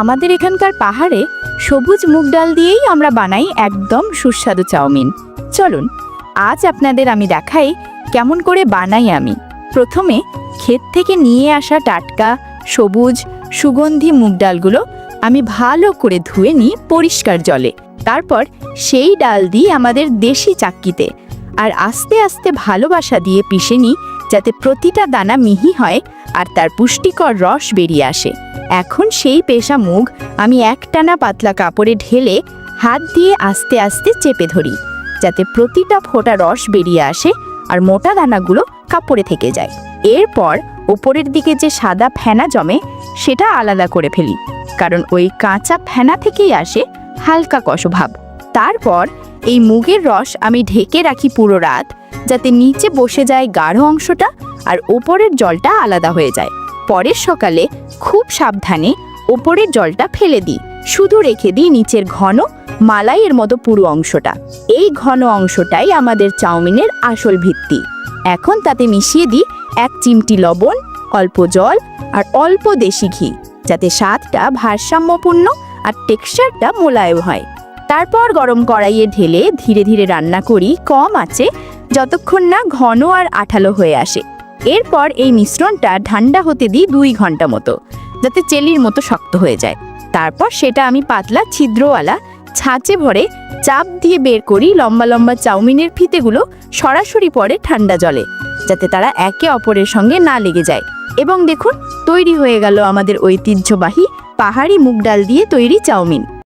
আমাদের এখানকার পাহাড়ে সবুজ মুগ ডাল দিয়েই আমরা বানাই একদম সুস্বাদু চাউমিন। চলুন, আজ আপনাদের আমি দেখাই কেমন করে বানাই আমি। প্রথমে ক্ষেত থেকে নিয়ে আসা টাটকা, সবুজ, সুগন্ধি মুগ ডালগুলো আমি ভালো করে ধুয়ে নিই পরিষ্কার জলে। তারপর সেই ডাল দিই আমাদের দেশি চাক্কিতে আর আস্তে আস্তে ভালোবাসা দিয়ে পিষে নিই যাতে প্রতিটা দানা মিহি হয় আর তার পুষ্টিকর রস বেরিয়ে আসে। এখন সেই পেশা মুগ আমি একটানা পাতলা কাপড়ে ঢেলে হাত দিয়ে আস্তে আস্তে চেপে ধরি, যাতে প্রতিটা ফোঁটা রস বেরিয়ে আসে আর মোটা দানাগুলো কাপড়ে থেকে যায়। এরপর ওপরের দিকে যে সাদা ফেনা জমে, সেটা আলাদা করে ফেলি, কারণ ওই কাঁচা ফেনা থেকেই আসে হালকা কষভাব। তারপর এই মুগের রস আমি ঢেকে রাখি পুরো রাত যাতে নিচে বসে যায় গাঢ় অংশটা আর ওপরের জলটা আলাদা হয়ে যায়। পরের সকালে খুব সাবধানে ওপরের জলটা ফেলে দিই। শুধু রেখে দিই নিচের ঘন মালাইয়ের মতো পুরো অংশটা। এই ঘন অংশটাই আমাদের চাউমিনের আসল ভিত্তি। এখন তাতে মিশিয়ে দিই এক চিমটি লবণ, অল্প জল আর অল্প দেশি ঘি, যাতে স্বাদটা ভারসাম্যপূর্ণ আর টেক্সচারটা মোলায়েম হয়। তারপর গরম কড়াইয়ে ঢেলে ধীরে ধীরে রান্না করি, কম আছে, যতক্ষণ না ঘন আর আঠালো হয়ে আসে। এরপর এই মিশ্রণটা ঠান্ডা হতে দিই দুই ঘণ্টা মতো, যাতে চেলির মতো শক্ত হয়ে যায়। তারপর সেটা আমি পাতলা ছিদ্রওয়ালা ছাঁচে ভরে চাপ দিয়ে বের করি লম্বা লম্বা চাউমিনের ফিতেগুলো সরাসরি পড়ে ঠান্ডা জলে, যাতে তারা একে অপরের সঙ্গে না লেগে যায়। এবং দেখুন, তৈরি হয়ে গেল আমাদের ঐতিহ্যবাহী পাহাড়ি মুগ ডাল দিয়ে তৈরি চাউমিন।